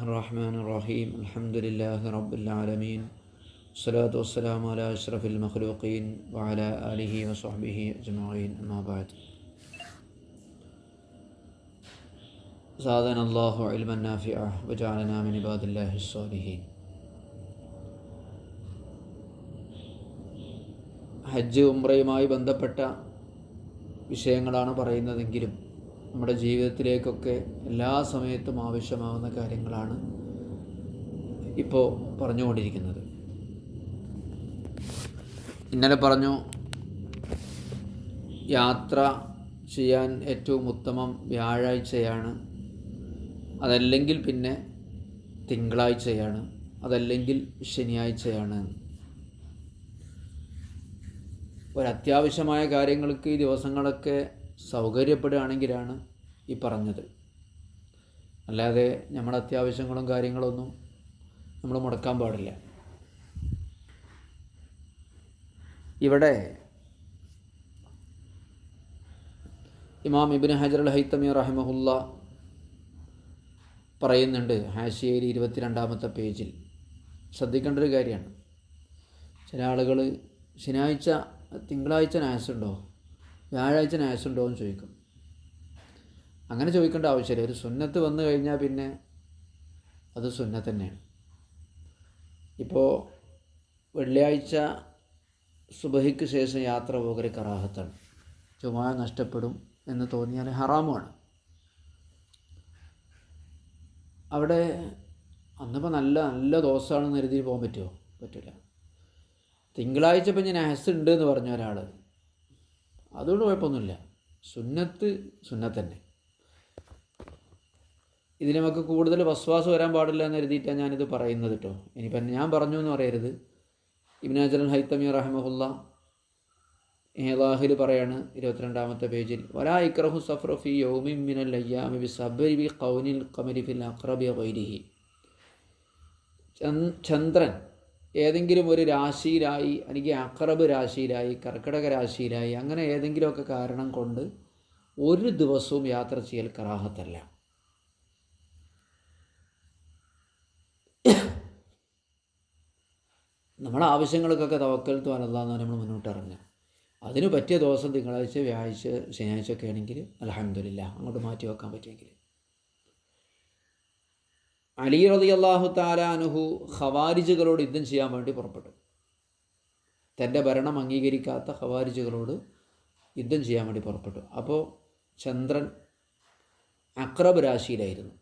الرحمن الرحيم الحمد لله رب العالمين الصلاة والسلام على أشرف المخلوقين وعلى آله وصحبه أجمعين أما بعد زادنا الله علما نافعا وجعلنا من عباد الله الصالحين ഹജ്ജ് ഉംറയുമായി ബന്ധപ്പെട്ട വിഷയങ്ങളാണ് പറയുന്നതെങ്കിലും നമ്മുടെ ജീവിതത്തിലേക്കൊക്കെ എല്ലാ സമയത്തും ആവശ്യമാവുന്ന കാര്യങ്ങളാണ് ഇപ്പോൾ പറഞ്ഞുകൊണ്ടിരിക്കുന്നത്. ഇന്നലെ പറഞ്ഞു യാത്ര ചെയ്യാൻ ഏറ്റവും ഉത്തമം വ്യാഴാഴ്ചയാണ്. അതല്ലെങ്കിൽ പിന്നെ തിങ്കളാഴ്ചയാണ്. അതല്ലെങ്കിൽ ശനിയാഴ്ചയാണ്. ഒരത്യാവശ്യമായ കാര്യങ്ങൾക്ക് ഈ ദിവസങ്ങളൊക്കെ സൗകര്യപ്പെടുകയാണെങ്കിലാണ് ഈ പറഞ്ഞത്. അല്ലാതെ നമ്മുടെ അത്യാവശ്യങ്ങളും കാര്യങ്ങളൊന്നും നമ്മൾ മുടക്കാൻ പാടില്ല. ഇവിടെ ഇമാം ഇബിൻ ഹജർ അൽ ഹൈത്തമി റഹിമഹുല്ല പറയുന്നുണ്ട് ഹാഷിയയിൽ ഇരുപത്തിരണ്ടാമത്തെ പേജിൽ. ശ്രദ്ധിക്കേണ്ട ഒരു കാര്യമാണ്. ചില ആളുകൾ ശനിയാഴ്ച തിങ്കളാഴ്ച നാസുണ്ടോ വ്യാഴാഴ്ച നാസുണ്ടോ എന്ന് ചോദിക്കും. അങ്ങനെ ചോദിക്കേണ്ട ആവശ്യമില്ല. ഒരു സുന്നത്ത് വന്നു കഴിഞ്ഞാൽ പിന്നെ അത് സുന്നത്ത് തന്നെയാണ്. ഇപ്പോൾ വെള്ളിയാഴ്ച സുബഹിക്ക് ശേഷം യാത്ര പോകൽ കറാഹത്താണ്. ചുമ നഷ്ടപ്പെടും എന്ന് തോന്നിയാൽ ഹറാമാണ് അവിടെ അന്നിപ്പോൾ നല്ല നല്ല ദോഷമാണെന്ന് കരുതി പോകാൻ പറ്റുമോ? പറ്റില്ല തിങ്കളാഴ്ച ഇപ്പം ഞാൻ ഹസ് ഉണ്ട് എന്ന് പറഞ്ഞ ഒരാൾ അതുകൊണ്ട് കുഴപ്പമൊന്നുമില്ല. സുന്നത്ത് സുന്നത്ത് തന്നെ ഇതിന് നമുക്ക് കൂടുതൽ വസ്വാസ് വരാൻ പാടില്ല എന്ന് കരുതിയിട്ടാണ് ഞാനിത് പറയുന്നത് കേട്ടോ ഇനിയിപ്പം ഞാൻ പറഞ്ഞു എന്ന് പറയരുത്. ഇബ്നാജൽ ഹൈത്തമി റഹമഹുല്ല ഏലാഹിൽ പറയാണ് ഇരുപത്തിരണ്ടാമത്തെ പേജിൽ വലാ ഇക്രഹു സഫ്രഫി യൗമിൻ മിനൽ അയ്യാമി ബി സബരി ബി കൗനിൽ കമരി ഫിൽ അക്രബി വൈരിഹി ചന്ദ്രൻ ഏതെങ്കിലും ഒരു രാശിയിലായി അല്ലെങ്കിൽ അക്രബ് രാശിയിലായി കർക്കിടക രാശിയിലായി അങ്ങനെ ഏതെങ്കിലുമൊക്കെ കാരണം കൊണ്ട് ഒരു ദിവസവും യാത്ര ചെയ്യൽ കറാഹത്തല്ല. നമ്മുടെ ആവശ്യങ്ങൾക്കൊക്കെ തവക്കൽ തോന്നല്ലാന്ന് നമ്മൾ മുന്നോട്ട് ഇറങ്ങുക. അതിന് പറ്റിയ ദിവസം തിങ്കളാഴ്ച വ്യാഴാഴ്ച ശനിയാഴ്ച ഒക്കെ ആണെങ്കിൽ അലഹമില്ല അങ്ങോട്ട് മാറ്റി വെക്കാൻ പറ്റുമെങ്കിൽ അലി റതി അള്ളാഹു താലാനുഹു ഖവാരിജുകളോട് യുദ്ധം ചെയ്യാൻ വേണ്ടി പുറപ്പെട്ടു തൻ്റെ ഭരണം അംഗീകരിക്കാത്ത ഖവാരിജുകളോട് യുദ്ധം ചെയ്യാൻ വേണ്ടി പുറപ്പെട്ടു അപ്പോൾ ചന്ദ്രൻ അക്രബ് രാശിയിലായിരുന്നു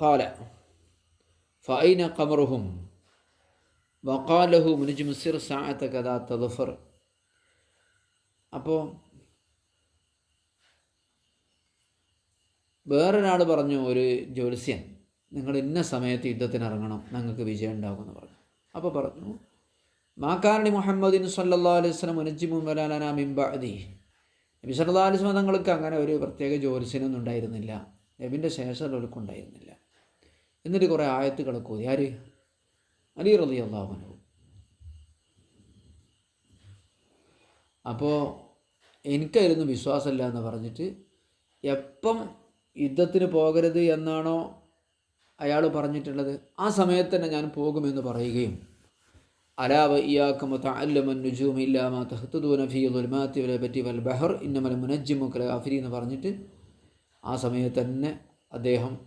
قال فأين قمرهم وقال له منجم السر ساعة كذا تظفر അപ്പോൾ വേറൊരാൾ പറഞ്ഞു ഒരു ജ്യോത്സ്യൻ നിങ്ങൾ ഇന്ന സമയത്ത് യുദ്ധത്തിനിറങ്ങണം നിങ്ങൾക്ക് വിജയം ഉണ്ടാകുമെന്ന് പറഞ്ഞു. അപ്പോൾ പറഞ്ഞു മാക്കാരണി മുഹമ്മദിൻ സല്ലാ അലൈഹി സ്വലം മുനജിമു വലാലന മിംബഅദി നബി സല്ലാ അലൈഹി സ്വലം തങ്ങൾക്ക് അങ്ങനെ ഒരു പ്രത്യേക ജ്യോത്സ്യനൊന്നും ഉണ്ടായിരുന്നില്ല. നബിന്റെ ശേഷം ഉണ്ടായിരുന്നില്ല. എന്നിട്ട് കുറേ ആയത്തുകൾ കൂതി ആര്? അലി റലി അള്ളാഹുനു അപ്പോൾ എനിക്കായിരുന്നു വിശ്വാസമില്ല എന്ന് പറഞ്ഞിട്ട് എപ്പം യുദ്ധത്തിന് പോകരുത് എന്നാണോ അയാൾ പറഞ്ഞിട്ടുള്ളത്? ആ സമയത്ത് തന്നെ ഞാൻ പോകുമെന്ന് പറയുകയും അലാവ ഇയാക്കും പറ്റി ഇന്നമൽ മുനജ്ജിമു കലാഫിരി എന്ന് പറഞ്ഞിട്ട് ആ സമയത്ത് തന്നെ അദ്ദേഹം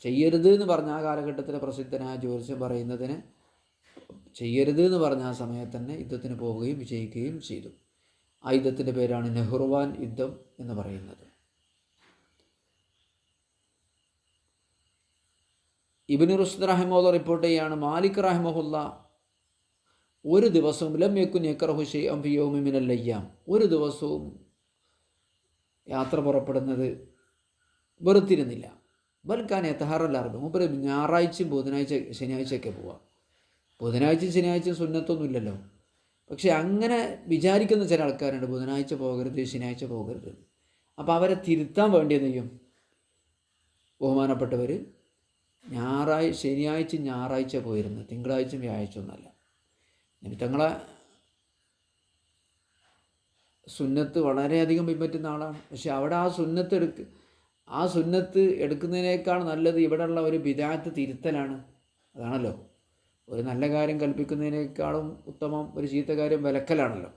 ചെയ്യരുത് എന്ന് പറഞ്ഞ ആ കാലഘട്ടത്തിലെ പ്രസിദ്ധനായ ജ്യോതിഷം പറയുന്നതിന് ചെയ്യരുത് എന്ന് പറഞ്ഞ ആ സമയത്ത് തന്നെ യുദ്ധത്തിന് പോവുകയും വിജയിക്കുകയും ചെയ്തു. ആ യുദ്ധത്തിന്റെ പേരാണ് നെഹ്റുവാൻ യുദ്ധം എന്ന് പറയുന്നത്. ഇബിന് റുസ്ദ് റഹിമോല റിപ്പോർട്ട് ചെയ്യാണ് മാലിക് റഹിമഹുല്ല ഒരു ദിവസവും ലം യക്കുൻ യക്രഹു ഷെയ്യം ഫിയോമിമിനല്ലയ്യാം ഒരു ദിവസവും യാത്ര പുറപ്പെടുന്നത് വെറുത്തിരുന്നില്ല. ബൽക്കാൻ എത്തഹാറല്ലാറുണ്ട് മൂപ്പര് ഞായറാഴ്ചയും ബുധനാഴ്ച ശനിയാഴ്ചയൊക്കെ പോവാം. ബുധനാഴ്ചയും ശനിയാഴ്ചയും സുന്നത്തൊന്നുമില്ലല്ലോ. പക്ഷെ അങ്ങനെ വിചാരിക്കുന്ന ചില ആൾക്കാരുണ്ട് ബുധനാഴ്ച പോകരുത് ശനിയാഴ്ച പോകരുത്. അപ്പോൾ അവരെ തിരുത്താൻ വേണ്ടി എന്ത് ബഹുമാനപ്പെട്ടവർ ഞായറാഴ്ച ശനിയാഴ്ച ഞായറാഴ്ച പോയിരുന്നു. തിങ്കളാഴ്ച വ്യാഴാഴ്ച ഒന്നല്ല നിമിത്തങ്ങളെ സുന്നത്ത് വളരെയധികം പിൻപറ്റുന്ന ആളാണ്. പക്ഷെ അവിടെ ആ സുന്നത്ത് എടുക്ക ആ സുന്നത്ത് എടുക്കുന്നതിനേക്കാൾ നല്ലത് ഇവിടെയുള്ള ഒരു വിദാത്ത് തിരുത്തലാണ്. അതാണല്ലോ. ഒരു നല്ല കാര്യം കൽപ്പിക്കുന്നതിനേക്കാളും ഉത്തമം ഒരു ചീത്ത കാര്യം വിലക്കലാണല്ലോ.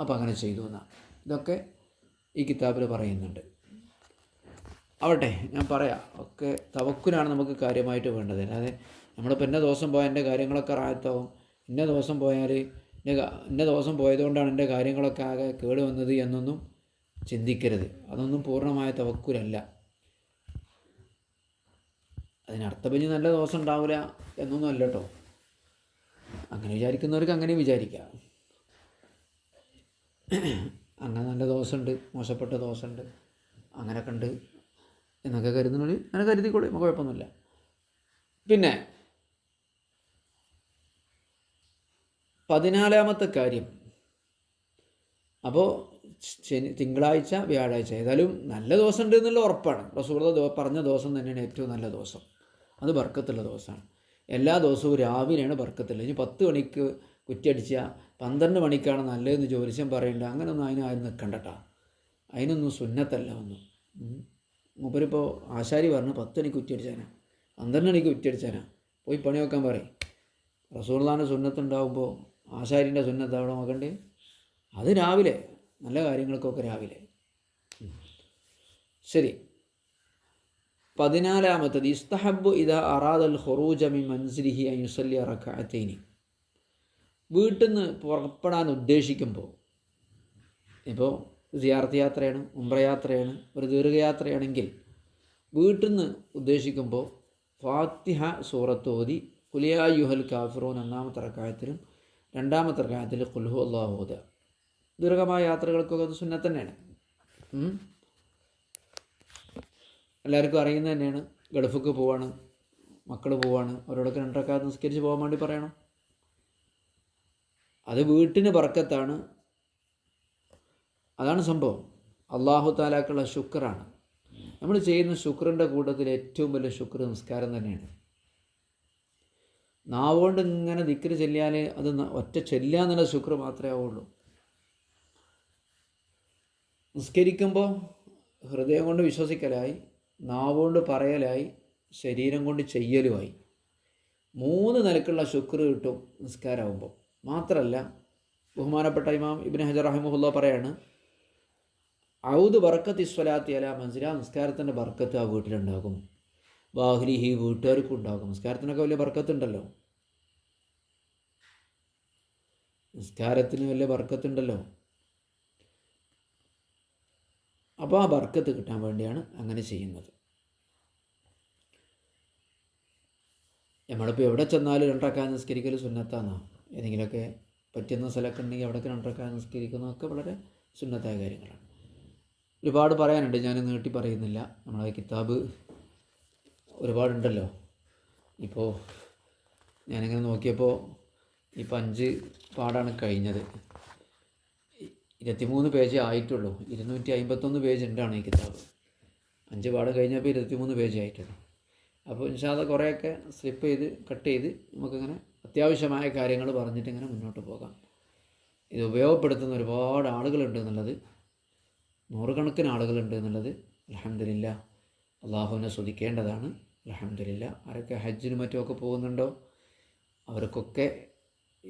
അപ്പോൾ അങ്ങനെ ചെയ്തു എന്നാണ്. ഇതൊക്കെ ഈ കിതാബിൽ പറയുന്നുണ്ട്. ആവട്ടെ ഞാൻ പറയാം. ഒക്കെ തവക്കുലാണ് നമുക്ക് കാര്യമായിട്ട് വേണ്ടത്. അല്ലാതെ നമ്മളിപ്പോൾ ഇന്ന ദിവസം പോയാൽ എന്റെ കാര്യങ്ങളൊക്കെ റായത്താവും ഇന്ന ദിവസം പോയാൽ ഇന്ന ഇന്ന ദിവസം പോയതുകൊണ്ടാണ് എന്റെ കാര്യങ്ങളൊക്കെ ആകെ കേട് വന്നത് എന്നൊന്നും ചിന്തിക്കരുത്. അതൊന്നും പൂർണമായ തവക്കുലല്ല അതിനർത്ഥം ഇനി നല്ല ദിവസം ഉണ്ടാവില്ല എന്നൊന്നും അല്ല കേട്ടോ അങ്ങനെ വിചാരിക്കുന്നവർക്ക് അങ്ങനെ വിചാരിക്കാം. അങ്ങനെ നല്ല ദോഷമുണ്ട് മോശപ്പെട്ട ദോഷമുണ്ട് അങ്ങനെയൊക്കെ ഉണ്ട്. എന്നൊക്കെ കരുതുന്നുള്ളിൽ അങ്ങനെ കരുതിക്കോളൂ. നമുക്ക് കുഴപ്പമൊന്നുമില്ല. പിന്നെ പതിനാലാമത്തെ കാര്യം. അപ്പോൾ ശനി തിങ്കളാഴ്ച വ്യാഴാഴ്ച. ഏതായാലും നല്ല ദിവസം ഉണ്ട് എന്നുള്ള ഉറപ്പാണ്. റസൂർദ പറഞ്ഞ ദിവസം തന്നെയാണ് ഏറ്റവും നല്ല ദിവസം. അത് ബർക്കത്തുള്ള ദിവസമാണ്. എല്ലാ ദിവസവും രാവിലെയാണ് ബർക്കത്തുള്ളത്. ഇനി പത്ത് മണിക്ക് കുറ്റിയടിച്ച പന്ത്രണ്ട് മണിക്കാണ് നല്ലതെന്ന് ജ്യോതിഷം പറയേണ്ട അങ്ങനെയൊന്നും അതിന് ആരും നിൽക്കണ്ടട്ടാ അതിനൊന്നും സുന്നത്തല്ല ഒന്നും. മൂപ്പരിപ്പോൾ ആശാരി പറഞ്ഞു പത്ത് മണിക്ക് കുറ്റിയടിച്ചാനാ പന്ത്രണ്ട് മണിക്ക് കുറ്റിയടിച്ചാനാ പോയി പണി വെക്കാൻ പറയും. റസൂർദാന്റെ സുന്നത്തുണ്ടാവുമ്പോൾ ആശാരിന്റെ സുന്നത്ത് അവിടെ നോക്കണ്ടേ? അത് രാവിലെ. നല്ല കാര്യങ്ങൾക്കൊക്കെ രാവിലെ. ശരി. പതിനാലാമത്തത് ഇസ്തഹബ് ഇത അറാദൽ ഹൊറൂജമി മിൻ മൻസിലിഹി അൻ യുസല്ലി റക്അത്തൈനി വീട്ടിൽ നിന്ന് പുറപ്പെടാൻ ഉദ്ദേശിക്കുമ്പോൾ ഇപ്പോൾ സിയാർത്ത് യാത്രയാണ് ഉംറ യാത്രയാണ് ഒരു ദീർഘയാത്രയാണെങ്കിൽ വീട്ടിൽ നിന്ന് ഉദ്ദേശിക്കുമ്പോൾ ഫാത്തിഹ സൂറത്ത് ഓതി കുലിയാ യുഹൽ കാഫിറൂൻ ഒന്നാമത്തെ റക്കായത്തിലും രണ്ടാമത്തെ റക്കായത്തിൽ കുൽഹു അള്ളാഹു ഓതുക ദീർഘമായ യാത്രകൾക്കൊക്കെ അത് സുന്നത്ത് തന്നെയാണ്. എല്ലാവർക്കും അറിയുന്നത് തന്നെയാണ്. ഗൾഫിക്ക് പോവാണ് മക്കൾ പോവാണ് അവരോടൊക്കെ രണ്ടരക്കാലത്ത് നിസ്കരിച്ച് പോകാൻ വേണ്ടി പറയണം. അത് വീട്ടിന് ബർക്കത്താണ് അതാണ് സംഭവം. അള്ളാഹു താലാക്കുള്ള ശുക്രാണ്. നമ്മൾ ചെയ്യുന്ന ശുക്രന്റെ കൂട്ടത്തിൽ ഏറ്റവും വലിയ ശുക്ർ നിസ്കാരം തന്നെയാണ്. നാവുകൊണ്ട് ഇങ്ങനെ ദിക്കര് ചെല്ലിയാൽ അത് ഒറ്റ ചെല്ലാന്നുള്ള ശുക്ർ മാത്രമേ ആവുള്ളൂ. നിസ്കരിക്കുമ്പോൾ ഹൃദയം കൊണ്ട് വിശ്വസിക്കലായി നാവുകൊണ്ട് പറയലായി ശരീരം കൊണ്ട് ചെയ്യലുമായി. മൂന്ന് നിലക്കുള്ള ശുക്ർ കിട്ടും നിസ്കാരമാകുമ്പോൾ മാത്രമല്ല ബഹുമാനപ്പെട്ട ഇമാം ഇബിൻ ഹജർ റഹിമുല്ല പറയാണ് ഔദ് ബർക്കത്ത് ഇസ്വലാത്തി അല മൻസില നിസ്കാരത്തിന്റെ ബർക്കത്ത് ആ വീട്ടിലുണ്ടാകും. ബാഹ്ലിഹി വീട്ടുകാർക്കും ഉണ്ടാകും നിസ്കാരത്തിനൊക്കെ വലിയ ബർക്കത്തുണ്ടല്ലോ. നിസ്കാരത്തിന് വലിയ ബർക്കത്തുണ്ടല്ലോ. അപ്പോൾ ആ ബർക്കത്ത് കിട്ടാൻ വേണ്ടിയാണ് അങ്ങനെ ചെയ്യുന്നത്. നമ്മളിപ്പോൾ എവിടെ ചെന്നാലും രണ്ടരക്കാൻ നിസ്കരിക്കൽ സുന്നത്താന്നാ. ഏതെങ്കിലുമൊക്കെ പറ്റുന്ന സ്ഥലമൊക്കെ ഉണ്ടെങ്കിൽ അവിടെയൊക്കെ രണ്ടരക്കാൻ നിസ്കരിക്കുന്നതൊക്കെ വളരെ സുന്നത്തായ കാര്യങ്ങളാണ്. ഒരുപാട് പറയാനുണ്ട് ഞാൻ നീട്ടി പറയുന്നില്ല. നമ്മളെ കിതാബ് ഒരുപാടുണ്ടല്ലോ. ഇപ്പോൾ ഞാനിങ്ങനെ നോക്കിയപ്പോൾ ഇപ്പം അഞ്ച് പാടാണ് കഴിഞ്ഞത്. ഇരുപത്തിമൂന്ന് പേജ് ആയിട്ടുള്ളൂ. ഇരുന്നൂറ്റി അമ്പത്തൊന്ന് പേജ് ഉണ്ടാണ് ഈ കിതാബ്. അഞ്ച് പാട് കഴിഞ്ഞപ്പോൾ ഇരുപത്തിമൂന്ന് പേജ് ആയിട്ടുള്ളൂ. അപ്പോൾ ഇൻഷാദ കുറേയൊക്കെ സ്ലിപ്പ് ചെയ്ത് കട്ട് ചെയ്ത് നമുക്കിങ്ങനെ അത്യാവശ്യമായ കാര്യങ്ങൾ പറഞ്ഞിട്ട് ഇങ്ങനെ മുന്നോട്ട് പോകാം. ഇത് ഉപയോഗപ്പെടുത്തുന്ന ഒരുപാട് ആളുകളുണ്ട് എന്നുള്ളത് നൂറുകണക്കിന് ആളുകളുണ്ട് എന്നുള്ളത് അലഹമില്ല അള്ളാഹുവിനെ ശ്രദ്ധിക്കേണ്ടതാണ് അലഹമില്ല ആരൊക്കെ ഹജ്ജിനും മറ്റുമൊക്കെ പോകുന്നുണ്ടോ? അവർക്കൊക്കെ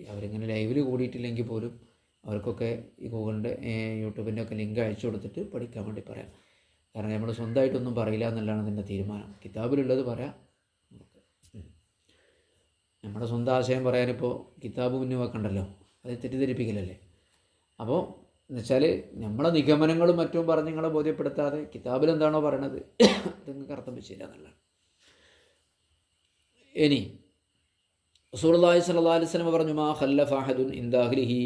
അവരിങ്ങനെ ലൈവിൽ കൂടിയിട്ടില്ലെങ്കിൽ പോലും അവർക്കൊക്കെ ഈ ഗൂഗിളിന്റെ യൂട്യൂബിന്റെ ഒക്കെ ലിങ്ക് അയച്ചു കൊടുത്തിട്ട് പഠിക്കാൻ വേണ്ടി പറയാം. കാരണം നമ്മൾ സ്വന്തമായിട്ടൊന്നും പറയില്ല എന്നുള്ളതാണ് ഇതിന്റെ തീരുമാനം. കിതാബിലുള്ളത് പറയാം. നമ്മുടെ സ്വന്തം ആശയം പറയാനിപ്പോൾ കിതാബ് മുന്നിൽ വെക്കണ്ടല്ലോ? അത് തെറ്റിദ്ധരിപ്പിക്കലല്ലേ? അപ്പോൾ എന്നുവെച്ചാൽ നമ്മളെ നിഗമനങ്ങളും മറ്റും പറഞ്ഞ് നിങ്ങളെ ബോധ്യപ്പെടുത്താതെ കിതാബിൽ എന്താണോ പറയണത് അത് നിങ്ങൾക്ക് അർത്ഥം വെച്ചില്ല എന്നുള്ളതാണ്. ഇനി സ്വല്ലല്ലാഹു അലൈഹി വസല്ലം പറഞ്ഞു മാ ഹല്ല ഫാഹദുൻ ഇന്ദാഹ്ലിഹി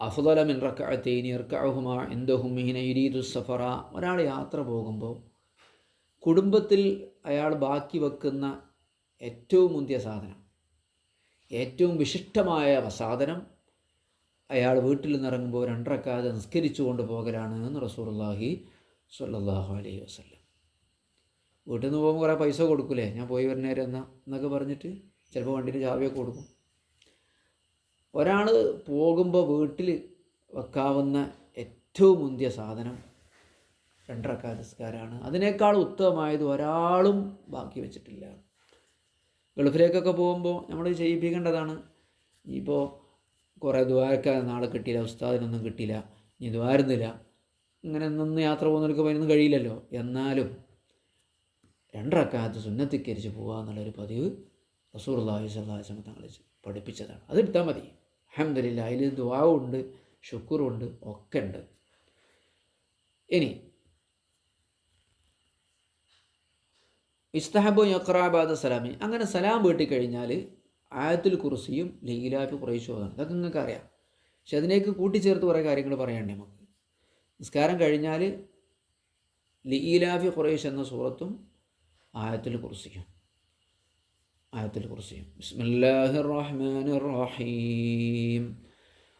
അഫ്ദല മിൻ റക്അത്തൈനി ഇരീദു സഫറ. ഒരാൾ യാത്ര പോകുമ്പോൾ കുടുംബത്തിൽ അയാൾ ബാക്കി വെക്കുന്ന ഏറ്റവും മുന്തിയ സാധനം ഏറ്റവും വിശിഷ്ടമായ സാധനം അയാൾ വീട്ടിൽ നിന്നിറങ്ങുമ്പോൾ രണ്ടരക്കാതെ നിസ്കരിച്ചു കൊണ്ട് പോകലാണ് എന്ന് റസൂർല്ലാഹി സല്ലാഹു അലൈഹി വസ്ലം വീട്ടിൽ നിന്ന് പോകുമ്പോൾ കുറേ പൈസ കൊടുക്കൂലേ? ഞാൻ പോയി വരുന്നേരം എന്നാ? എന്നൊക്കെ പറഞ്ഞിട്ട് ചിലപ്പോൾ വണ്ടിന്റെ ചാവിയൊക്കെ കൊടുക്കും. ഒരാൾ പോകുമ്പോൾ വീട്ടിൽ വെക്കാവുന്ന ഏറ്റവും മുന്തിയ സാധനം രണ്ടരക്കാ നിസ്കാരമാണ്. അതിനേക്കാൾ ഉത്തമമായത് ഒരാളും ബാക്കി വെച്ചിട്ടില്ല. ഗൾഫിലേക്കൊക്കെ പോകുമ്പോൾ നമ്മൾ ചെയ്യിപ്പിക്കേണ്ടതാണ്. ഇപ്പോൾ കുറേ ദ്വാരക്ക നാളെ കിട്ടിയില്ല ഉസ്താദിനൊന്നും കിട്ടിയില്ല ഇനി ദ്വാരുന്നില്ല ഇങ്ങനെ നിന്ന് യാത്ര പോകുന്നവർക്ക് വരുന്നു കഴിയില്ലല്ലോ. എന്നാലും രണ്ടരക്കാലത്ത് സുന്നത്തിക്കരിച്ച് പോകുക എന്നുള്ളൊരു പതിവ് റസൂർ അള്ളാഹി സ്വല്ലാസ്ലം തങ്ങൾ പഠിപ്പിച്ചതാണ്. അതെടുത്താൽ മതി. അഹമ്മദില്ല അതിൽ ദ്വാവുണ്ട് ഷുക്കുറുണ്ട് ഒക്കെ ഉണ്ട് ഇനി ഇസ്തഹബു യക്രാബാദ സലാമി. അങ്ങനെ സലാം വീട്ടി കഴിഞ്ഞാൽ ആയത്തുൽ കുർസിയും ലീലാഫി കുറേശും ഓതാണ് ഇതൊക്കെ നിങ്ങൾക്ക് അറിയാം പക്ഷെ അതിലേക്ക് കൂട്ടിച്ചേർത്ത് കുറേ കാര്യങ്ങൾ പറയാണ്ട് നമുക്ക് നിസ്കാരം കഴിഞ്ഞാൽ ലീലാഫി ഖുറൈഷ് എന്ന സൂറത്തും ആയത്തുൽ കുർസിയും ആയത്തുൽ കുർസിയും ബിസ്മില്ലാഹിർ റഹ്മാനിർ റഹീം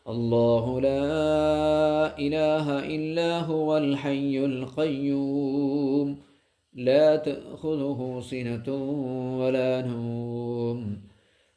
الله لا إله إلا هو الحي القيوم لا تأخذه سنة ولا نوم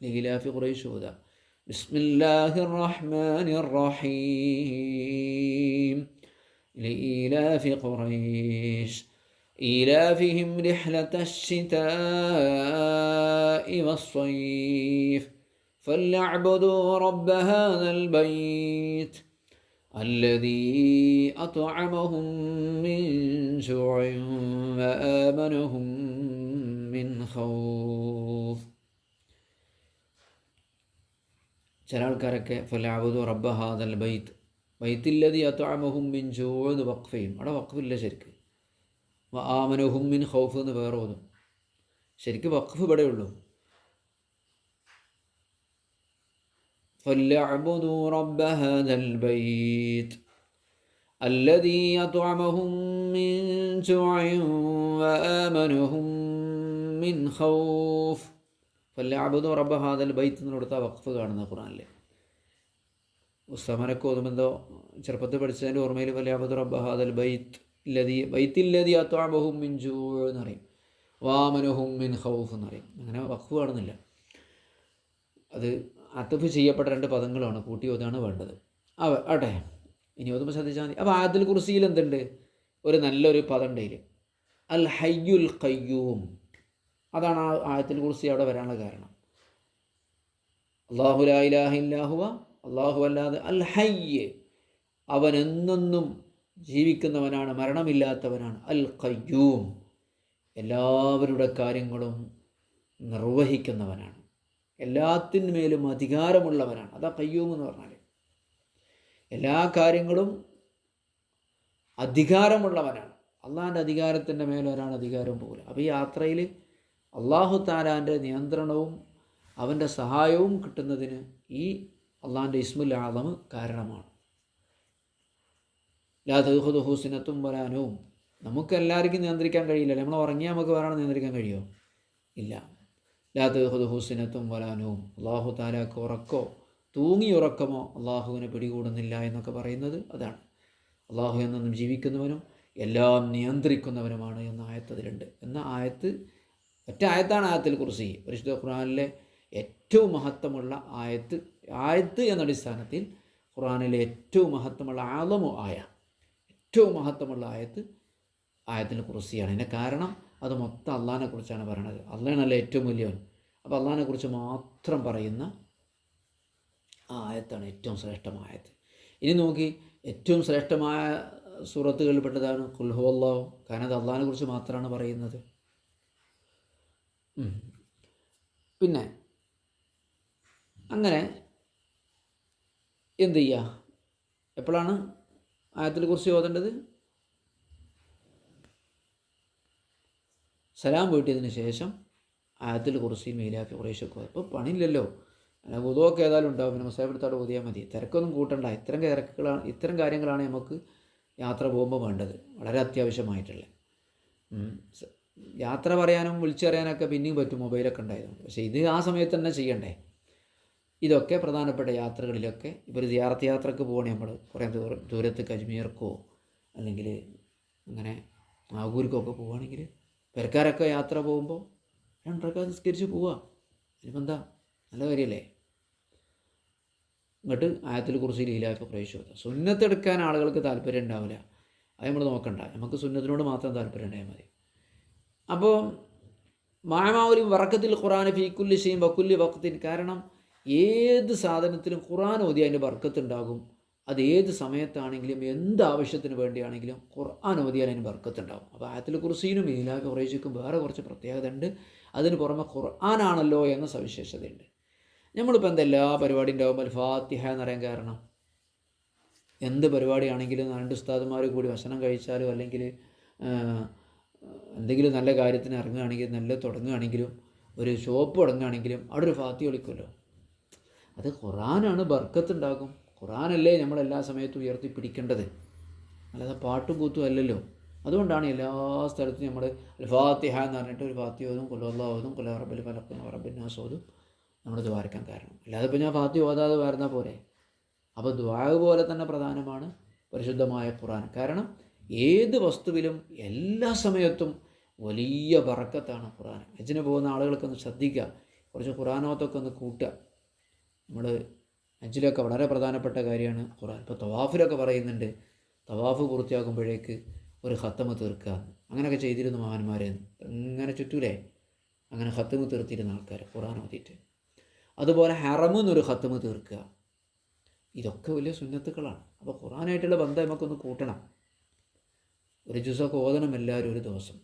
لإلاف قريش هدى بسم الله الرحمن الرحيم. لإلاف قريش. إيلافهم رحلة الشتاء والصيف. فليعبدوا رب هذا البيت الذي أطعمهم من جوع وآمنهم من خوف. ചില ആൾക്കാരൊക്കെ ഫലാബുദു റബ്ബ ഹാദൽ ബൈത്ത് ബൈത്തില്ലതി അത്വാമഹും മിൻ ജോ എന്ന് വഖഫ് ചെയ്യും അവിടെ വഖഫില്ല ശരിക്ക് ആമനുഹും മിൻ ഖൗഫ് എന്ന് വേറെ ഓതും ശരിക്ക് വഖഫ് ഇവിടെ ഉള്ളൂ فليعبدوا رب هذا البيت الذي أطعمهم من جوع وآمنهم من خوف ഫല്ലാബുദു റബ്ബ ഹാദൽ ബൈത്ത് എന്ന് കൊടുത്താൽ വഖഫ് കാണുന്ന ഖുറാനിൽ ഉസ്തമനൊക്കെ ഓതുമെന്തോ ചെറുപ്പത്തിൽ പഠിച്ചതിന്റെ ഓർമ്മയിൽ ഫല്ലാബുദു റബ്ബ ഹാദൽ ബൈത്ത് ലതി ബൈത്തില്ലതി അത്വാബഹും മിൻ ജൂ എന്ന് പറയും. വാമനഹും മിൻ ഖൗഫ് എന്ന് പറയും. അങ്ങനെ വഖഫ് കാണുന്നില്ല. അത് അത്തഫ് ചെയ്യപ്പെട്ട രണ്ട് പദങ്ങളാണ് കൂട്ടി ഓതാണ് വേണ്ടത്. അവ ആട്ടെ. ഇനി ഓതുമ്പോൾ ശ്രദ്ധിച്ചാൽ മതി. അപ്പോൾ ആദിൽ കുർസിയിൽ എന്തുണ്ട്? ഒരു നല്ലൊരു പദം ഉണ്ട് അൽ ഹയ്യുൽ ഖയ്യൂം. അതാണ് ആ ആയത്തിൽ കുറിച്ച് അവിടെ വരാനുള്ള കാരണം. അള്ളാഹു ലാഹില്ലാഹുവ അള്ളാഹു അല്ലാതെ അൽ ഹയ്യ്. അവൻ ജീവിക്കുന്നവനാണ് മരണമില്ലാത്തവനാണ്. അൽ ഖയ്യൂം. എല്ലാവരുടെ കാര്യങ്ങളും നിർവഹിക്കുന്നവനാണ്. എല്ലാത്തിന്മേലും അധികാരമുള്ളവനാണ്. അതാ കയ്യൂം എന്ന് പറഞ്ഞാൽ എല്ലാ കാര്യങ്ങളും അധികാരമുള്ളവനാണ്. അള്ളാഹിന്റെ അധികാരത്തിന്റെ മേലെ ഒരാൾ അധികാരം പോകില്ല. അപ്പോൾ ഈ യാത്രയിൽ അള്ളാഹു താലാന്റെ നിയന്ത്രണവും അവന്റെ സഹായവും കിട്ടുന്നതിന് ഈ അള്ളാഹിന്റെ ഇസ്മുൽ ആലം കാരണമാണ്. ലാദുഹുദ് ഹുസിനത്തും വരാനവും നമുക്ക് എല്ലാവർക്കും നിയന്ത്രിക്കാൻ കഴിയില്ല നമ്മൾ ഉറങ്ങിയാൽ നമുക്ക് വേറെ നിയന്ത്രിക്കാൻ കഴിയുമോ ഇല്ല. ലാദുഹുദ് ഹുസിനത്തും വരാനവും അള്ളാഹു താലാക്ക് ഉറക്കോ തൂങ്ങി ഉറക്കമോ അള്ളാഹുവിനെ പിടികൂടുന്നില്ല എന്നൊക്കെ പറയുന്നത് അതാണ്. അള്ളാഹു എന്നും ജീവിക്കുന്നവനും എല്ലാം നിയന്ത്രിക്കുന്നവനുമാണ് എന്ന ആയത്ത് അതിലുണ്ട് എന്ന ആയത്ത് ഒറ്റ ആയത്താണ് ആയത്തിൽ കുറിച്ച് പരിശുദ്ധ ഖുറാനിലെ ഏറ്റവും മഹത്വമുള്ള ആയത്ത് ആയത്ത് എന്ന അടിസ്ഥാനത്തിൽ ഖുറാനിലെ ഏറ്റവും മഹത്വമുള്ള ആലമു ആയ ഏറ്റവും മഹത്വമുള്ള ആയത്ത് ആയത്തിൽ കുറിച്ചിയാണ് അതിന്റെ കാരണം അത് മൊത്തം അള്ളഹാനെ കുറിച്ചാണ് പറയണത് ഏറ്റവും വലിയവൻ. അപ്പോൾ അള്ളഹാനെക്കുറിച്ച് കുറിച്ച് മാത്രം പറയുന്ന ആ ആയത്താണ് ഏറ്റവും ശ്രേഷ്ഠമായത് ഇനി നോക്കി ഏറ്റവും ശ്രേഷ്ഠമായ സൂറത്തുകളിൽപ്പെട്ടതാണ് കുൽഹു അള്ളാഹു കാരണം അത് അള്ളഹാനെക്കുറിച്ച് കുറിച്ച് മാത്രമാണ് പറയുന്നത്. പിന്നെ അങ്ങനെ എന്ത് ചെയ്യുക എപ്പോഴാണ് ആയത്തിൽ കുറിച്ച് ഓതേണ്ടത് സലാം വീട്ടിയതിന് ശേഷം ആയത്തിൽ കുറിച്ച് മീലാഫി കുറേശ്ശൊക്കെ അപ്പോൾ പണിയില്ലല്ലോ. അല്ല ഉദവൊക്കെ ഏതായാലും ഉണ്ടാവും. പിന്നെ മുസാഫിടത്തോടെ ഓതിയാൽ മതി. തിരക്കൊന്നും കൂട്ടണ്ട. ഇത്തരം തിരക്കുകളാണ് ഇത്തരം കാര്യങ്ങളാണ് നമുക്ക് യാത്ര പോകുമ്പോൾ വേണ്ടത്. വളരെ അത്യാവശ്യമായിട്ടുള്ള. യാത്ര പറയാനും വിളിച്ചറിയാനൊക്കെ പിന്നെയും പറ്റും മൊബൈലൊക്കെ ഉണ്ടായിരുന്നു പക്ഷേ ഇത് ആ സമയത്ത് തന്നെ ചെയ്യണ്ടേ? ഇതൊക്കെ പ്രധാനപ്പെട്ട യാത്രകളിലൊക്കെ ഇപ്പോൾ ജിയാർത്ഥ യാത്രയ്ക്ക് പോകണേ നമ്മൾ കുറേ ദൂര ദൂരത്ത് അജ്മീർക്കോ അല്ലെങ്കിൽ അങ്ങനെ നാഗൂർക്കൊക്കെ പോവുകയാണെങ്കിൽ പെരക്കാരൊക്കെ യാത്ര പോകുമ്പോൾ രണ്ടരക്ക നിസ്കരിച്ച് പോവുക ഇനിയിപ്പോൾ എന്താ? നല്ല കാര്യമല്ലേ എന്നിട്ട് ആയത്തിൽ കുറിച്ച് ലീലാക്ക് പ്രവേശിച്ചു സുന്നത്തെടുക്കാൻ ആളുകൾക്ക് താല്പര്യം ഉണ്ടാവില്ല. അത് നമ്മൾ നോക്കണ്ട. നമുക്ക് സുന്നത്തിനോട് മാത്രം താല്പര്യം ഉണ്ടായാൽ മതി. അപ്പോൾ മാമാവലി വറക്കത്തിൽ ഖുറാൻ ഫീക്കുല്ലി ഷെയ്യും വക്കുല്ലി വക്കത്തിൻ കാരണം ഏത് സാധനത്തിലും ഖുറാൻ ഓതി അതിന്റെ വർക്കത്തുണ്ടാകും. അത് ഏത് സമയത്താണെങ്കിലും എന്ത് ആവശ്യത്തിന് വേണ്ടിയാണെങ്കിലും ഖുർആൻ ഓതിയാൽ അതിന് വർക്കത്തുണ്ടാകും. അപ്പോൾ ആയത്തിൽ കുർസീനും ഇതിലാക്കി കുറേശ്ശേക്കും വേറെ കുറച്ച് പ്രത്യേകത ഉണ്ട് അതിന് പുറമെ ഖുർആനാണല്ലോ എന്ന സവിശേഷതയുണ്ട്. നമ്മളിപ്പോൾ എന്താ എല്ലാ പരിപാടി ഉണ്ടാകുമ്പോൾ ഫാത്തിഹ എന്ന് പറയാൻ കാരണം. എന്ത് പരിപാടിയാണെങ്കിലും രണ്ട് ഉസ്താദുമാർ കൂടി ഭക്ഷണം കഴിച്ചാലും അല്ലെങ്കിൽ എന്തെങ്കിലും നല്ല കാര്യത്തിന് ഇറങ്ങുകയാണെങ്കിൽ നല്ല തുടങ്ങുകയാണെങ്കിലും ഒരു ഷോപ്പ് തുടങ്ങുകയാണെങ്കിലും അവിടെ ഒരു ഫാത്തി വിളിക്കുമല്ലോ. അത് ഖുറാനാണ് ബർക്കത്തുണ്ടാകും. ഖുറാനല്ലേ നമ്മൾ എല്ലാ സമയത്തും ഉയർത്തി പിടിക്കേണ്ടത്. അല്ലാതെ പാട്ടും കൂത്തും അല്ലല്ലോ. അതുകൊണ്ടാണ് എല്ലാ സ്ഥലത്തും നമ്മൾ ഫാത്തിഹ എന്ന് പറഞ്ഞിട്ട് ഒരു ഫാത്തി ഓതും കുലല്ലാ കൊല്ല കുല റബ്ബിൽ ഫലക്കും റബ്ബിനാസ് ഓതും നമ്മൾ ദ്വാരക്കാൻ കാരണം. അല്ലാതെ ഇപ്പോൾ ഞാൻ ഫാത്തി ഓതാതെ വരുന്ന പോരെ. അപ്പോൾ ദ്വാഗ് പോലെ തന്നെ പ്രധാനമാണ് പരിശുദ്ധമായ ഖുറാൻ കാരണം ഏത് വസ്തുവിലും എല്ലാ സമയത്തും വലിയ പറക്കത്താണ് ഖുറാൻ ഹജ്ജിന് പോകുന്ന ആളുകൾക്കൊന്ന് ശ്രദ്ധിക്കുക. കുറച്ച് ഖുറാനോത്തൊക്കെ ഒന്ന് കൂട്ടുക. നമ്മൾ ഹജ്ജിലൊക്കെ വളരെ പ്രധാനപ്പെട്ട കാര്യമാണ് ഖുറാൻ ഇപ്പോൾ തവാഫിലൊക്കെ പറയുന്നുണ്ട്. തവാഫ് പൂർത്തിയാക്കുമ്പോഴേക്ക് ഒരു ഹത്തമ തീർക്കുക. അങ്ങനെയൊക്കെ ചെയ്തിരുന്നു മഹാന്മാരെ. അങ്ങനെ ചുറ്റൂലേ? അങ്ങനെ ഹത്തമ തീർത്തിരുന്ന ആൾക്കാർ ഖുറാൻ ഓതിയിട്ട്. അതുപോലെ ഹറമെന്നൊരു ഹത്തമ തീർക്കുക. ഇതൊക്കെ വലിയ സുന്നത്തുക്കളാണ്. അപ്പോൾ ഖുറാനായിട്ടുള്ള ബന്ധം നമുക്കൊന്ന് കൂട്ടണം. ഒരു ജ്യൂസൊക്കെ ഓതണം എല്ലാവരും ഒരു ദിവസം.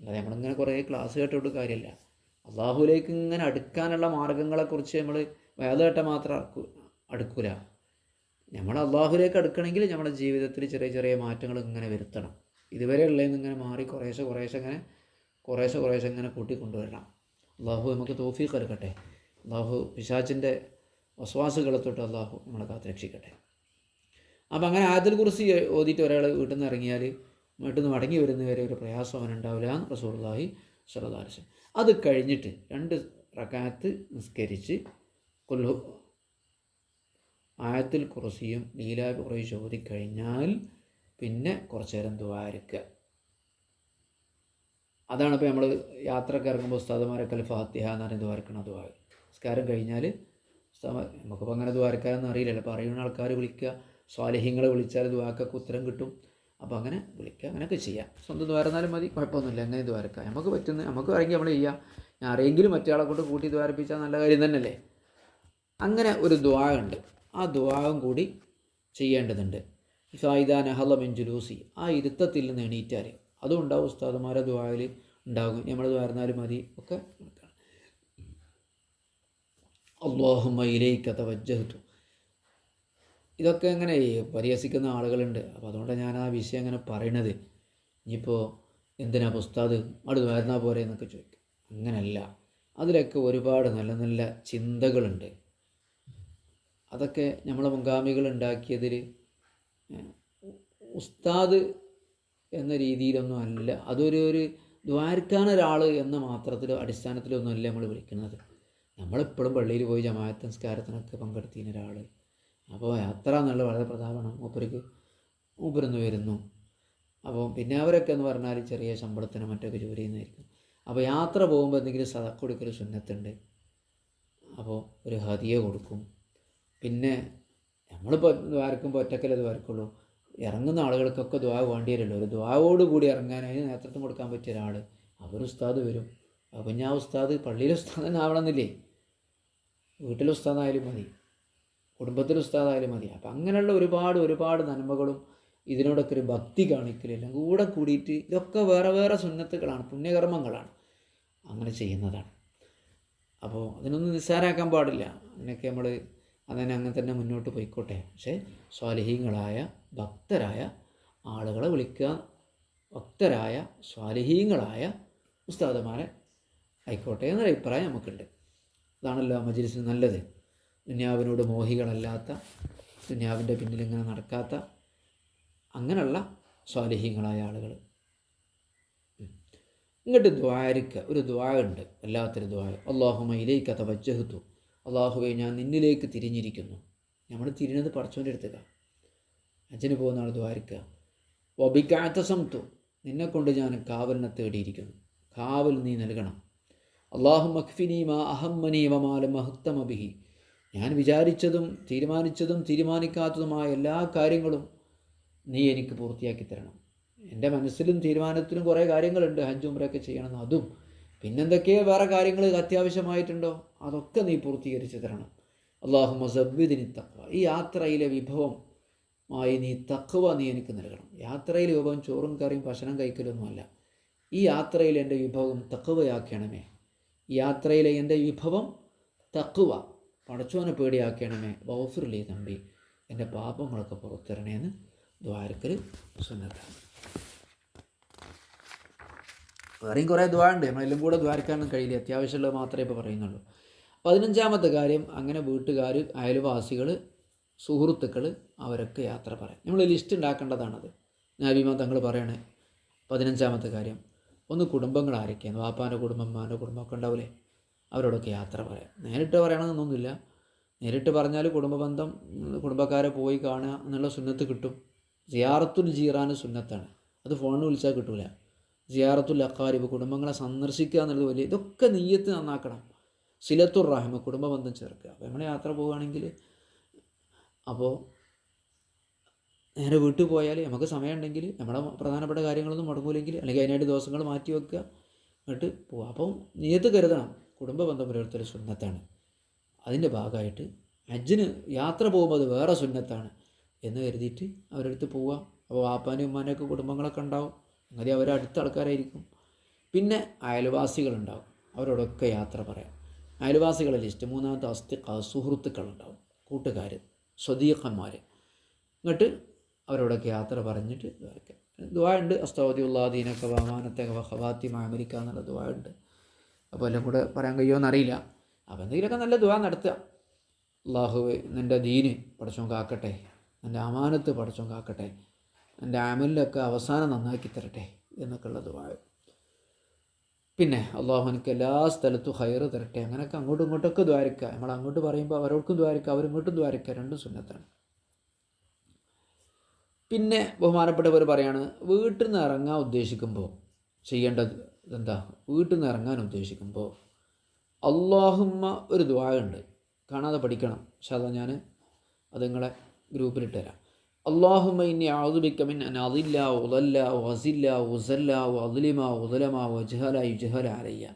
അല്ലാതെ നമ്മളിങ്ങനെ കുറേ ക്ലാസ് കേട്ടോട്ട് കാര്യമില്ല അള്ളാഹുലേക്ക് ഇങ്ങനെ അടുക്കാനുള്ള മാർഗങ്ങളെക്കുറിച്ച് നമ്മൾ വേദമായിട്ട് മാത്രം അടുക്കൂ- അടുക്കൂല. നമ്മൾ അള്ളാഹുലേക്ക് അടുക്കണമെങ്കിൽ നമ്മുടെ ജീവിതത്തിൽ ചെറിയ ചെറിയ മാറ്റങ്ങൾ ഇങ്ങനെ വരുത്തണം. ഇതുവരെ ഉള്ളതെന്ന് ഇങ്ങനെ മാറി കുറേശ്ശെ കുറേശ്ശെ ഇങ്ങനെ കുറേശ്ശെ കുറേശ്ശെ ഇങ്ങനെ കൂട്ടിക്കൊണ്ടുവരണം. അള്ളാഹു നമുക്ക് തോഫീക്ക് എടുക്കട്ടെ അള്ളാഹു പിശാച്ചിന്റെ വസ്വാസുകളെ തൊട്ട് അള്ളാഹു നമ്മളെ കാത്തു രക്ഷിക്കട്ടെ. അപ്പം അങ്ങനെ ആദ്യം കുറിച്ച് ഓതിയിട്ട് ഒരാൾ വീട്ടിൽ നിന്ന് ഇറങ്ങിയാൽ വീട്ടിൽ മടങ്ങി വരുന്നവരെ ഒരു പ്രയാസം അവനുണ്ടാവില്ല എന്ന് റസൂർലാഹി സ്വലതാലിസ് അത് കഴിഞ്ഞിട്ട് രണ്ട് റക്കാത്ത് നിസ്കരിച്ച് കൊല്ലു. ആയത്തിൽ കുറസിയും ലീലാ കുറേശ് ചോദിക്കഴിഞ്ഞാൽ പിന്നെ കുറച്ചു നേരം ദ്വാരക്കുക അതാണ് ഇപ്പോൾ നമ്മൾ യാത്രയ്ക്ക് ഇറങ്ങുമ്പോൾ ഉസ്താദമാരെ അൽ ഫാത്തിഹ എന്ന് പറയുന്നത് ദ്വാരക്കണം ദ്വാര നിസ്കാരം കഴിഞ്ഞാൽ നമുക്കിപ്പോൾ അങ്ങനെ ദ്വാരക്കാരെന്ന് അറിയില്ലല്ലോ. അപ്പോൾ അറിയുന്ന ആൾക്കാർ വിളിക്കുക. സ്വാലഹ്യങ്ങളെ വിളിച്ചാൽ ദ്വാക്കൊക്കെ ഉത്തരം കിട്ടും. അപ്പോൾ അങ്ങനെ വിളിക്കുക അങ്ങനെയൊക്കെ ചെയ്യാം. സ്വന്തം ദ്വാരന്നാലും മതി കുഴപ്പമൊന്നുമില്ല. അങ്ങനെ ദ്വാരക്കാം? നമുക്ക് പറ്റുന്ന നമുക്ക് അറിയെങ്കിൽ നമ്മൾ ചെയ്യാം. ഞാൻ അറിയെങ്കിലും മറ്റേ കൊണ്ട് കൂട്ടി ദ്വാരപ്പിച്ചാൽ നല്ല കാര്യം തന്നെയല്ലേ? അങ്ങനെ ഒരു ദ്വാഗുണ്ട് ആ ദ്വാഗം കൂടി ചെയ്യേണ്ടതുണ്ട്. സായിദാൻ നഹല മിൻ ജുലൂസി. ആ ഇരുത്തത്തിൽ നിന്ന് എണീറ്റാൽ അതും ഉണ്ടാവും ഉസ്താദുമാരെ ദ്വായിൽ ഉണ്ടാകും. നമ്മൾ ദ്വാരന്നാലും മതി. ഒക്കെ അള്ളാഹുമ്മയിലേക്ക് തവജ്ജഹത്തു ഇതൊക്കെ ഇങ്ങനെ പരിഹസിക്കുന്ന ആളുകളുണ്ട്. അപ്പോൾ അതുകൊണ്ടാണ് ഞാൻ ആ വിഷയം അങ്ങനെ പറയണത്. ഇനിയിപ്പോൾ എന്തിനാ ഉസ്താദ് അവിടെ വരുന്നാൽ പോരെ എന്നൊക്കെ ചോദിക്കും. അങ്ങനല്ല. അതിലൊക്കെ ഒരുപാട് നല്ല നല്ല ചിന്തകളുണ്ട്. അതൊക്കെ നമ്മളെ മുൻഗാമികൾ ഉണ്ടാക്കിയതിൽ ഉസ്താദ് എന്ന രീതിയിലൊന്നും അല്ല. അതൊരു ഒരു ദ്വാരക്കാൻ ഒരാൾ എന്ന മാത്രത്തിലോ അടിസ്ഥാനത്തിലൊന്നുമല്ല നമ്മൾ വിളിക്കുന്നത് നമ്മളെപ്പോഴും പള്ളിയിൽ പോയി ജമാഅത്ത് സംസ്കാരത്തിനൊക്കെ പങ്കെടുത്തിരുന്ന ഒരാൾ അപ്പോൾ യാത്ര എന്നുള്ളത് വളരെ പ്രധാനമാണ് മൂപ്പർക്ക്. മൂപ്പരൊന്ന് വരുന്നു. അപ്പോൾ പിന്നെ അവരൊക്കെ എന്ന് പറഞ്ഞാൽ ചെറിയ ശമ്പളത്തിന് മറ്റൊക്കെ ജോലി ചെയ്യുന്നതായിരിക്കും. അപ്പോൾ യാത്ര പോകുമ്പോൾ എന്തെങ്കിലും സതക്ക് കൊടുക്കൽ സുന്നത്തുണ്ട്. അപ്പോൾ ഒരു ഹതിയ കൊടുക്കും. പിന്നെ നമ്മളിപ്പോൾ ദ്വാരക്കുമ്പോൾ ഒറ്റക്കല്ലേ ദ്വാരക്കുള്ളൂ. ഇറങ്ങുന്ന ആളുകൾക്കൊക്കെ ദ്വാ വേണ്ടി വരുമല്ലോ ഒരു ദ്വാവോട് കൂടി ഇറങ്ങാൻ അതിന് നേതൃത്വം കൊടുക്കാൻ പറ്റിയ ഒരാൾ അവർ ഉസ്താദ് വരും. അപ്പം ഞാൻ ഉസ്താദ് പള്ളിയിലെ ഉസ്താദ് തന്നെ ആവണമെന്നില്ലേ? വീട്ടിലെ ഉസ്താദായാലും മതി. കുടുംബത്തിലെ ഉസ്താദായാലും മതി. അപ്പം അങ്ങനെയുള്ള ഒരുപാട് ഒരുപാട് നന്മകളും ഇതിനോടൊക്കെ ഒരു ഭക്തി കാണിക്കലും കൂടെ കൂടിയിട്ട് ഇതൊക്കെ വേറെ വേറെ സുന്നത്തുകളാണ് പുണ്യകർമ്മങ്ങളാണ്. അങ്ങനെ ചെയ്യുന്നതാണ്. അപ്പോൾ അതിനൊന്നും നിസ്സാരാക്കാൻ പാടില്ല. അങ്ങനെയൊക്കെ നമ്മൾ അങ്ങനെ അങ്ങനെ തന്നെ മുന്നോട്ട് പോയിക്കോട്ടെ. പക്ഷേ സ്വാലിഹീങ്ങളായ ഭക്തരായ ആളുകളെ വിളിക്കുക ഭക്തരായ സ്വാലിഹീങ്ങളായ ഉസ്താദമാരെ ആയിക്കോട്ടെ എന്നൊരു അഭിപ്രായം നമുക്കുണ്ട്. അതാണല്ലോ മജ്ലിസിന് നല്ലത്. ദുന്യാവിനോട് മോഹികളല്ലാത്ത ദുന്യാവിന്റെ പിന്നിൽ ഇങ്ങനെ നടക്കാത്ത അങ്ങനെയുള്ള സ്വാലിഹ്യങ്ങളായ ആളുകൾ. ഇങ്ങോട്ട് ദ്വാരക്ക ഒരു ദ്വാ ഉണ്ട് വല്ലാത്തൊരു ദ്വാ. അള്ളാഹുമയിലേക്ക് തവജ്ജഹത്തു അള്ളാഹുവെ ഞാൻ നിന്നിലേക്ക് തിരിഞ്ഞിരിക്കുന്നു. നമ്മൾ തിരിഞ്ഞത് പടച്ചോന്റെ അടുത്തേക്ക. അച്ഛന് പോകുന്ന ആൾ ദ്വാരക്ക. ഒബിക്കാത്ത സംതു നിന്നെ കൊണ്ട് ഞാൻ കാവലിനെ തേടിയിരിക്കുന്നു. കാവൽ നീ നൽകണം. അള്ളാഹു മഖ്ഫിനി മാ മഹത്തമബിഹി ഞാൻ വിചാരിച്ചതും തീരുമാനിച്ചതും തീരുമാനിക്കാത്തതുമായ എല്ലാ കാര്യങ്ങളും നീ എനിക്ക് പൂർത്തിയാക്കി തരണം. എന്റെ മനസ്സിലും തീരുമാനത്തിലും കുറേ കാര്യങ്ങളുണ്ട് ഹജ്ജ് ചെയ്യണം അതും പിന്നെന്തൊക്കെയോ വേറെ കാര്യങ്ങൾ അത്യാവശ്യമായിട്ടുണ്ടോ? അതൊക്കെ നീ പൂർത്തീകരിച്ച് തരണം. അള്ളാഹു മസബിദിനി തക്വ ഈ യാത്രയിലെ വിഭവം ആയി നീ തക്വ നീ എനിക്ക് നൽകണം. യാത്രയിലെ വിഭവം ചോറും കറിയും ഭക്ഷണം കഴിക്കലൊന്നുമല്ല. ഈ യാത്രയിൽ എന്റെ വിഭവം തക്കവയാക്കണമേ യാത്രയിലെ എന്റെ വിഭവം തക്കുവ പടച്ചോനെ പേടിയാക്കണമേ ബൗഫിർലി തമ്പി എന്റെ പാപങ്ങളൊക്കെ പുറത്തിരണേന്ന് ദ്വാരക്കൽ സുന്നത്താണ് വേറെയും കുറേ ദ്വാ ഉണ്ട് നമ്മളെല്ലാം കൂടെ ദ്വാരക്കാനും കഴിയില്ല അത്യാവശ്യമുള്ളത് മാത്രമേ ഇപ്പോൾ പറയുന്നുള്ളൂ. പതിനഞ്ചാമത്തെ കാര്യം അങ്ങനെ വീട്ടുകാർ അയൽവാസികൾ സുഹൃത്തുക്കൾ അവരൊക്കെ യാത്ര പറയാം. നമ്മൾ ലിസ്റ്റ് ഉണ്ടാക്കേണ്ടതാണത്. നബിമ തങ്ങൾ പറയണേ പതിനഞ്ചാമത്തെ കാര്യം. ഒന്ന് കുടുംബങ്ങൾ ആരൊക്കെയാണ്? വാപ്പാന്റെ കുടുംബം മാന്റെ കുടുംബമൊക്കെ ഉണ്ടാവില്ലേ അവരോടൊക്കെ യാത്ര പറയാം. നേരിട്ട് പറയണമെന്നൊന്നുമില്ല. നേരിട്ട് പറഞ്ഞാൽ കുടുംബബന്ധം കുടുംബക്കാരെ പോയി കാണുക എന്നുള്ള സുന്നത്ത് കിട്ടും. സിയാറത്തുൽ ജീറാന് സുന്നത്താണ്. അത് ഫോണിൽ വിളിച്ചാൽ കിട്ടൂല. സിയാറത്തുൽ അക്കാരിബ് കുടുംബങ്ങളെ സന്ദർശിക്കുക എന്നുള്ളത് വലിയ ഇതൊക്കെ നെയ്യത്ത് നന്നാക്കണം. സിലത്തുർ റഹിമ കുടുംബബന്ധം ചേർക്കുക. അപ്പോൾ നമ്മൾ യാത്ര പോവുകയാണെങ്കിൽ അപ്പോൾ നേരെ വീട്ടിൽ പോയാൽ നമുക്ക് സമയമുണ്ടെങ്കിൽ നമ്മുടെ പ്രധാനപ്പെട്ട കാര്യങ്ങളൊന്നും മുടങ്ങൂലെങ്കിൽ അല്ലെങ്കിൽ അതിനായിട്ട് ദിവസങ്ങൾ മാറ്റി വെക്കുക എന്നിട്ട് പോവുക അപ്പം നീയത്ത് കരുതണം. കുടുംബ ബന്ധം പുലർത്തൽ സുന്നത്താണ്. അതിന്റെ ഭാഗമായിട്ട് ഹജ്ജിന് യാത്ര പോകുമ്പോൾ അത് വേറെ സുന്നത്താണ് എന്ന് കരുതിയിട്ട് അവരടുത്ത് പോവുക അപ്പോൾ വാപ്പാനും ഉമ്മാനൊക്കെ കുടുംബങ്ങളൊക്കെ ഉണ്ടാവും. അങ്ങനെ അവർ അടുത്ത ആൾക്കാരായിരിക്കും. പിന്നെ അയൽവാസികളുണ്ടാവും. അവരോടൊക്കെ യാത്ര പറയാം. അയൽവാസികളെ ലിസ്റ്റ് മൂന്നാമത്തെ അസ്തിക്ക സുഹൃത്തുക്കളുണ്ടാവും. കൂട്ടുകാർ സ്വദീഖന്മാർ എന്നിട്ട് അവരോടൊക്കെ യാത്ര പറഞ്ഞിട്ട് ദ്വാരക്കാം ദ്വാ ഉണ്ട്. അസ്തവദിയുള്ളാദീനൊക്കെ വാമാനത്തൊക്കെ ഹവാത്തി അമേരിക്ക എന്നുള്ള ഉണ്ട്. അപ്പോൾ എല്ലാം കൂടെ പറയാൻ കഴിയുമോ അറിയില്ല അപ്പോൾ എന്തെങ്കിലുമൊക്കെ നല്ല ദുവാ നടത്തുക. അള്ളാഹു നിന്റെ ദീന് പടച്ചോൻ കാക്കട്ടെ. എന്റെ അമാനത്ത് പടച്ചോൻ കാക്കട്ടെ. എന്റെ അമലിലൊക്കെ അവസാനം നന്നാക്കി തരട്ടെ എന്നൊക്കെയുള്ള ദുവാ പിന്നെ അള്ളാഹു എനിക്ക് എല്ലാ സ്ഥലത്തും ഹയറ് തരട്ടെ. അങ്ങനെയൊക്കെ അങ്ങോട്ടും ഇങ്ങോട്ടൊക്കെ ദ്വാരിക്കുക. നമ്മൾ അങ്ങോട്ട് പറയുമ്പോൾ അവരോർക്കും ദ്വാരിക്കുക അവരിങ്ങോട്ടും ദ്വാരിക്കുക. രണ്ടും സുന്നത്താണ്. പിന്നെ ബഹുമാനപ്പെട്ടവർ പറയാണ് വീട്ടിൽ നിന്ന് ഇറങ്ങാൻ ഉദ്ദേശിക്കുമ്പോൾ ചെയ്യേണ്ടത് എന്താ? വീട്ടിൽ നിന്ന് ഇറങ്ങാൻ ഉദ്ദേശിക്കുമ്പോൾ അള്ളാഹുമ്മ ഒരു ദ്വായുണ്ട് കാണാതെ പഠിക്കണം. പക്ഷെ അതാ ഞാൻ അത് നിങ്ങളെ ഗ്രൂപ്പിലിട്ട് തരാം അള്ളാഹുമ്മ ഇനി ആദുബിക്കമിൻ അതില്ല ഉദല്ല വസില്ല ഉസല്ല അതിലിമ ഉദലമ വജഹല യുജഹല അലയ്യ.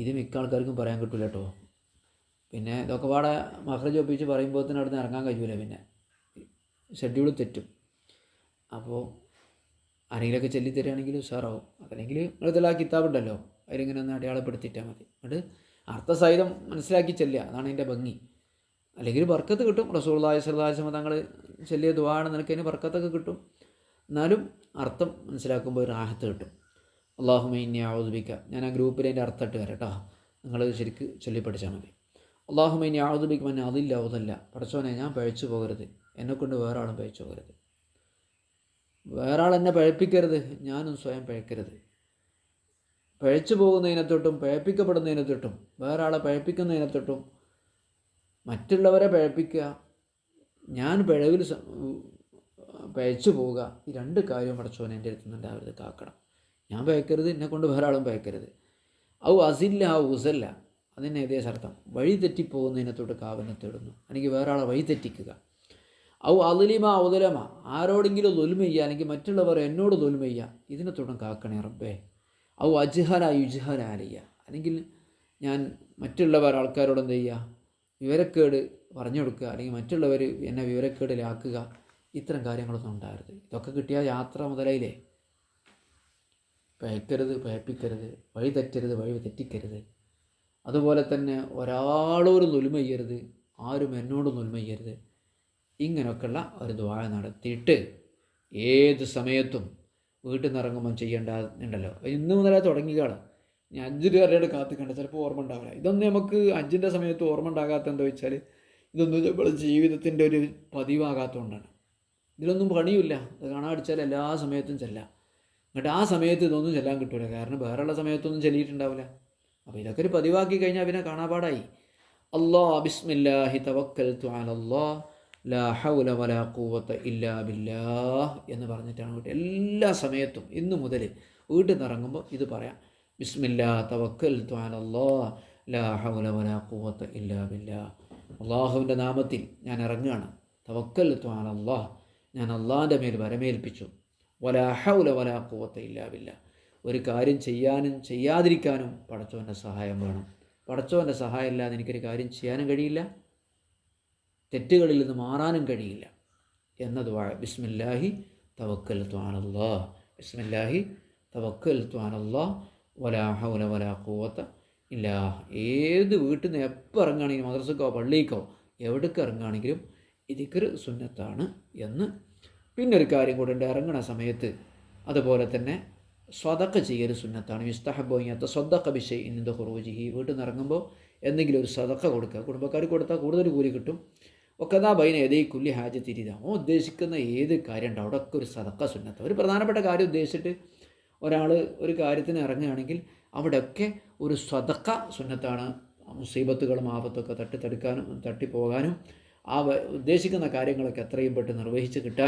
ഇത് മിക്ക ആൾക്കാർക്കും പറയാൻ കിട്ടില്ല കേട്ടോ പിന്നെ ഇതൊക്കെ പാടെ മഹ്റജ് ഒപ്പിച്ച് പറയുമ്പോൾ തന്നെ അവിടെ നിന്ന് ഇറങ്ങാൻ കഴിയൂല പിന്നെ. ഷെഡ്യൂൾ തെറ്റും. അപ്പോൾ ആരെങ്കിലുമൊക്കെ ചൊല്ലി തരികയാണെങ്കിൽ ഉഷാറാവും. അതല്ലെങ്കിൽ നിങ്ങളതിൽ ആ കിതാബ് ഉണ്ടല്ലോ അതിലിങ്ങനെ ഒന്ന് അടയാളപ്പെടുത്തിയിട്ടാൽ മതി. എന്നിട്ട് അർത്ഥസഹിതം മനസ്സിലാക്കി ചെല്ലുക അതാണ് അതിന്റെ ഭംഗി. അല്ലെങ്കിൽ ബർക്കത്ത് കിട്ടും. റസൂള്ളായ സ്വലാസ്മ തങ്ങൾ ചെല്ലിയ ദുവാണ് നിനക്ക് അതിന് ബർക്കത്തൊക്കെ കിട്ടും. എന്നാലും അർത്ഥം മനസ്സിലാക്കുമ്പോൾ ഒരു ആഹത്ത് കിട്ടും. അള്ളാഹുമൈന്യ ആവുദിക്ക ഞാൻ ആ ഗ്രൂപ്പിൽ അതിന്റെ അർത്ഥം ഇട്ട് വരാം കേട്ടോ. നിങ്ങൾ ശരിക്ക് ചൊല്ലി മതി. അള്ളാഹുമൈന്യ ആവുദിക്ക മന്നെ അതില്ല അതല്ല പഠിച്ചോനെ ഞാൻ പഴിച്ചു പോകരുത്. എന്നെക്കൊണ്ട് വേറെ ആളും പഴിച്ചു പോകരുത്. വേറെ ആൾ എന്നെ പഴപ്പിക്കരുത്. ഞാനും സ്വയം പഴക്കരുത്. പഴച്ചു പോകുന്നതിനെ തൊട്ടും പഴപ്പിക്കപ്പെടുന്നതിനെ തൊട്ടും വേറെ ആളെ പഴപ്പിക്കുന്നതിനെ തൊട്ടും മറ്റുള്ളവരെ പഴപ്പിക്കുക ഞാൻ പിഴവിൽ പഴച്ചു പോവുക ഈ രണ്ട് കാര്യവും പടച്ചോൻ എന്റെ അടുത്ത് നിന്നുണ്ടാവരുത് കാക്കണം. ഞാൻ പഴക്കരുത് എന്നെ കൊണ്ട് വേറെ ആളും പഴക്കരുത്. ഔ അസില്ല ഔ ഉസല്ല. അതിന് ഏകദേശം അർത്ഥം. വഴി തെറ്റിപ്പോകുന്നതിനെ തൊട്ട് കാവനെ തേടുന്നു. അല്ലെങ്കിൽ വേറെ ആളെ വഴി തെറ്റിക്കുക. ഔ അലിമ ഉദലമ ആരോടെങ്കിലും തൊലിമ ചെയ്യുക അല്ലെങ്കിൽ മറ്റുള്ളവർ എന്നോട് തൊലിമ ചെയ്യുക ഇതിനെ തുടർന്ന് കാക്കണേ റബ്ബേ. ഔ അജ്ഹല യുജ്ഹല അലിയ അല്ലെങ്കിൽ ഞാൻ മറ്റുള്ളവർ ആൾക്കാരോട് എന്ത് ചെയ്യുക? വിവരക്കേട് പറഞ്ഞു കൊടുക്കുക. അല്ലെങ്കിൽ മറ്റുള്ളവർ എന്നെ വിവരക്കേടിലാക്കുക. ഇത്തരം കാര്യങ്ങളൊന്നും ഉണ്ടാകരുത്. ഇതൊക്കെ കിട്ടിയാൽ യാത്ര മുതലയിലേ പയക്കരുത് പയപ്പിക്കരുത് വഴി തെറ്റരുത് വഴി തെറ്റിക്കരുത്. അതുപോലെ തന്നെ ഒരാളോട് ചെയ്യരുത്. ആരും എന്നോട് നുൽമ ചെയ്യരുത്. ഇങ്ങനെയൊക്കെയുള്ള ഒരു ദ്വാര നടത്തിയിട്ട് ഏത് സമയത്തും വീട്ടിൽ നിന്ന് ഇറങ്ങുമ്പം ചെയ്യേണ്ട ഉണ്ടല്ലോ ഇന്ന് മുതലേ തുടങ്ങിയാണ് ഞാൻ അഞ്ചിന്റെ അറിയാണ്ട് കാത്തിക്കണ്ട. ചിലപ്പോൾ ഓർമ്മ ഉണ്ടാവില്ല. ഇതൊന്നും നമുക്ക് അഞ്ചിന്റെ സമയത്ത് ഓർമ്മ ഉണ്ടാകാത്ത എന്താ വെച്ചാൽ ഇതൊന്നും നമ്മുടെ ജീവിതത്തിന്റെ ഒരു പതിവാകാത്തതുകൊണ്ടാണ്. ഇതിലൊന്നും പണിയില്ല കാണാടിച്ചാൽ എല്ലാ സമയത്തും ചെല്ലാം. എന്നിട്ട് ആ സമയത്ത് ഇതൊന്നും ചെല്ലാൻ കിട്ടൂല. കാരണം വേറെയുള്ള സമയത്തൊന്നും ചെല്ലിയിട്ടുണ്ടാവില്ല. അപ്പോൾ ഇതൊക്കെ ഒരു പതിവാക്കി കഴിഞ്ഞാൽ പിന്നെ കാണാപാടായി. അല്ലാ ബിസ്മില്ലാഹി തവക്കൽതു അലല്ലാ ലാ ഹൗല വലാ ഖുവത ഇല്ലാ ബില്ലാഹ് എന്ന് പറഞ്ഞിട്ടാണ് വീട്ടിൽ എല്ലാ സമയത്തും ഇന്നു മുതൽ വീട്ടിൽ നിന്ന് ഇറങ്ങുമ്പോൾ ഇത് പറയാം. ബിസ്മില്ലാ തവക്കൽ ത്വാനല്ലോ ലാ ഹൗല വലാ ഖുവത ഇല്ലാ ബില്ലാഹ്. അള്ളാഹുവിന്റെ നാമത്തിൽ ഞാൻ ഇറങ്ങുകയാണ്. തവക്കൽ ത്വാനല്ലോ ഞാൻ അള്ളാഹിന്റെ മേൽ വരമേൽപ്പിച്ചു. വലാ ഹൗല വലാ ഖുവത ഇല്ലാ ബില്ലാഹ്. ഒരു കാര്യം ചെയ്യാനും ചെയ്യാതിരിക്കാനും പടച്ചവന്റെ സഹായം വേണം. പടച്ചവന്റെ സഹായം ഇല്ലാതെ എനിക്കൊരു കാര്യം ചെയ്യാനും കഴിയില്ല. തെറ്റുകളിൽ നിന്ന് മാറാനും കഴിയില്ല. എന്നത് ബിസ്മില്ലാഹി തവക്കൽ ത്വാനല്ലാ. ബിസ്മില്ലാഹി തവക്കൽ ത്വാനല്ലാ. വലാ ഹൗല വലാ ഇല്ല. ഏത് വീട്ടിൽ നിന്ന് എപ്പോൾ ഇറങ്ങുകയാണെങ്കിലും മദ്രസക്കോ പള്ളിക്കോ എവിടേക്ക് ഇറങ്ങുകയാണെങ്കിലും ഇതിക്കൊരു സുന്നത്താണ് എന്ന്. പിന്നൊരു കാര്യം കൂടെ ഉണ്ട് ഇറങ്ങണ സമയത്ത് അതുപോലെ തന്നെ സ്വതക്ക ചെയ്യൽ സുന്നത്താണ്. വിസ്തഹബോയ്യാത്ത സ്വതക്ക വിഷയ് ഇന്നിന്റെ ഹുറൂജിഹി വീട്ടിൽ നിന്ന് ഇറങ്ങുമ്പോൾ എന്തെങ്കിലും ഒരു സതക്ക കൊടുക്കുക. കുടുംബക്കാർക്ക് കൊടുത്താൽ കൂടുതൽ കൂലി കിട്ടും. ഒക്കതാ ബൈന ഏതേ കുല്ലി ഹാജ് തിരിത ഓ ഉദ്ദേശിക്കുന്ന ഏത് കാര്യം ഉണ്ട് അവിടെയൊക്കെ ഒരു സതക്ക സുന്നത്ത്. ഒരു പ്രധാനപ്പെട്ട കാര്യം ഉദ്ദേശിച്ചിട്ട് ഒരാൾ ഒരു കാര്യത്തിന് ഇറങ്ങുകയാണെങ്കിൽ അവിടെയൊക്കെ ഒരു സ്വതക്ക സുന്നത്താണ്. മുസീബത്തുകളും ആപത്തൊക്കെ തട്ടി തടുക്കാനും തട്ടിപ്പോകാനും ആ ഉദ്ദേശിക്കുന്ന കാര്യങ്ങളൊക്കെ എത്രയും പെട്ടെന്ന് നിർവഹിച്ച് കിട്ടാനും